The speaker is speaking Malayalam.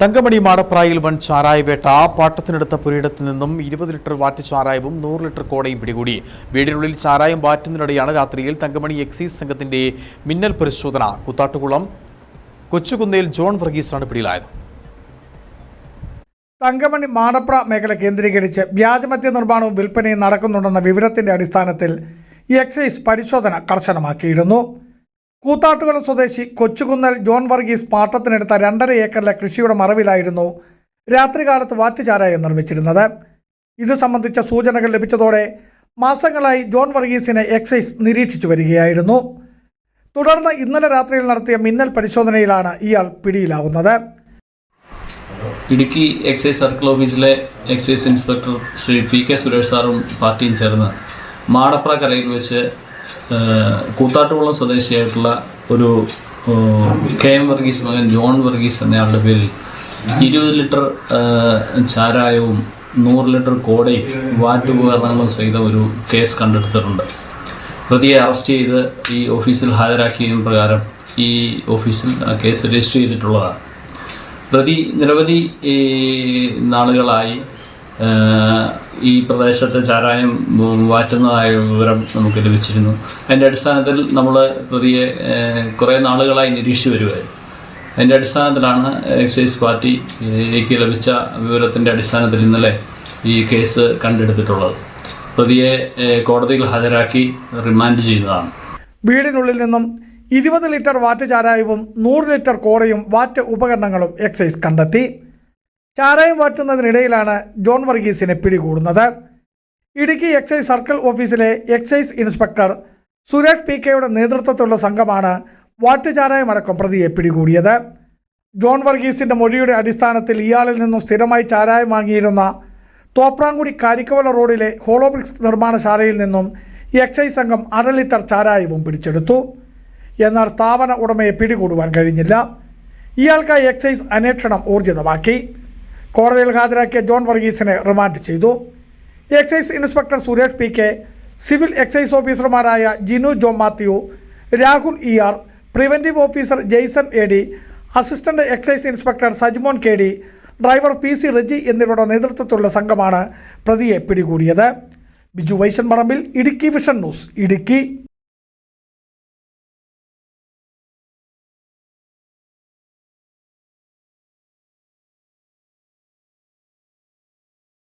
തങ്കമണി മാടപ്രായിൽ വൻ ചാരായവേട്ട പാട്ടത്തിനെടുത്ത പുരയിടത്തു നിന്നും ഇരുപത് ലിറ്റർ വാറ്റ് ചാരായവും നൂറ് ലിറ്റർ കോടയും പിടികൂടി. വീടിനുള്ളിൽ ചാരായം വാറ്റുന്നതിനിടെയാണ് രാത്രിയിൽ തങ്കമണി എക്സൈസ് സംഘത്തിന്റെ മിന്നൽ പരിശോധന. കുത്താട്ടുകുളം കൊച്ചുകുന്നേൽ ജോൺ വർഗീസാണ് പിടിയിലായത്. തങ്കമണി മാടപ്ര മേഖല കേന്ദ്രീകരിച്ച് വ്യാജമദ്യ നിർമ്മാണവും വിൽപ്പനയും നടക്കുന്നുണ്ടെന്ന വിവരത്തിന്റെ അടിസ്ഥാനത്തിൽ എക്സൈസ് പരിശോധന കർശനമാക്കിയിരുന്നു. കൂത്താട്ടുകുളം സ്വദേശി കൊച്ചുകുന്നൽ ജോൺ വർഗീസ് പാട്ടത്തിനെടുത്ത രണ്ടര ഏക്കറിലെ കൃഷിയുടെ മറവിലായിരുന്നു രാത്രികാലത്ത് വാറ്റുചാരായം നിർമ്മിച്ചിരുന്നത്. ഇത് സംബന്ധിച്ച സൂചനകൾ ലഭിച്ചതോടെ മാസങ്ങളായി ജോൺ വർഗീസിനെ എക്സൈസ് നിരീക്ഷിച്ചു വരികയായിരുന്നു. തുടർന്ന് ഇന്നലെ രാത്രിയിൽ നടത്തിയ മിന്നൽ പരിശോധനയിലാണ് ഇയാൾ പിടിയിലാവുന്നത്. ഇടുക്കി എക്സൈസ് സർക്കിൾ ഓഫീസിലെ excise inspector Shri P K Suresh സാറും പാർട്ടിയും ചേർന്ന് മാടപ്ര കരയിൽ വെച്ച് കൂത്താട്ടുകുളം സ്വദേശിയായിട്ടുള്ള ഒരു കെ എം വർഗീസ് മകൻ ജോൺ വർഗീസ് എന്നയാളുടെ പേരിൽ ഇരുപത് ലിറ്റർ ചാരായവും നൂറ് ലിറ്റർ കോടയും വാറ്റുപകരണങ്ങളും സഹിത ഒരു കേസ് കണ്ടെടുത്തിട്ടുണ്ട്. പ്രതിയെ അറസ്റ്റ് ചെയ്ത് ഈ ഓഫീസിൽ ഹാജരാക്കിയതിന് പ്രകാരം ഈ ഓഫീസിൽ കേസ് രജിസ്റ്റർ ചെയ്തിട്ടുള്ളതാണ്. പ്രതി നിരവധി നാളുകളായി ഈ പ്രദേശത്തെ ചാരായം മാറ്റുന്നതായ വിവരം നമുക്ക് ലഭിച്ചിരുന്നു അതിന്റെ അടിസ്ഥാനത്തിൽ നമ്മൾ പ്രതിയെ കുറേ നാളുകളായി നിരീക്ഷിച്ചു വരുമായിരുന്നു അതിന്റെ അടിസ്ഥാനത്തിലാണ് എക്സൈസ് പാർട്ടിക്ക് ലഭിച്ച വിവരത്തിന്റെ അടിസ്ഥാനത്തിൽ ഇന്നലെ ഈ കേസ് കണ്ടെടുത്തിട്ടുള്ളത്. പ്രതിയെ കോടതിയിൽ ഹാജരാക്കി റിമാൻഡ് ചെയ്യുന്നതാണ്. വീടിനുള്ളിൽ നിന്നും ഇരുപത് ലിറ്റർ വാറ്റ് ചാരായവും നൂറ് ലിറ്റർ കോറയും വാറ്റ് ഉപകരണങ്ങളും എക്സൈസ് കണ്ടെത്തി. ചാരായം വാറ്റുന്നതിനിടയിലാണ് ജോൺ വർഗീസിനെ പിടികൂടുന്നത്. ഇടുക്കി എക്സൈസ് സർക്കിൾ ഓഫീസിലെ എക്സൈസ് ഇൻസ്പെക്ടർ സുരേഷ് പി കെയുടെ നേതൃത്വത്തിലുള്ള സംഘമാണ് വാട്ടുചാരായം ചാരായം അടക്കം പ്രതിയെ പിടികൂടിയത്. ജോൺ വർഗീസിന്റെ മൊഴിയുടെ അടിസ്ഥാനത്തിൽ ഇയാളിൽ നിന്നും സ്ഥിരമായി ചാരായം വാങ്ങിയിരുന്ന തോപ്രാങ്കുടി കാരിക്കവല റോഡിലെ ഹോളോബ്രിക്സ് നിർമ്മാണശാലയിൽ നിന്നും എക്സൈസ് സംഘം അര ലിറ്റർ ചാരായവും പിടിച്ചെടുത്തു. എന്നാൽ സ്ഥാപന ഉടമയെ പിടികൂടുവാൻ കഴിഞ്ഞില്ല. ഇയാൾക്കായി എക്സൈസ് അന്വേഷണം ഊർജിതമാക്കി. കോടതിയിൽ ഹാജരാക്കിയ ജോൺ വർഗീസിനെ റിമാൻഡ് ചെയ്തു. Excise inspector Suresh P K civil excise ഓഫീസർമാരായ Jinu John Mathew Rahul E R preventive officer Jason A D assistant excise inspector Sajmon K D driver P C Reji എന്നിവരുടെ നേതൃത്വത്തിലുള്ള സംഘമാണ് പ്രതിയെ പിടികൂടിയത്. Biju Vaishan Parambil Idukki vision news Idukki.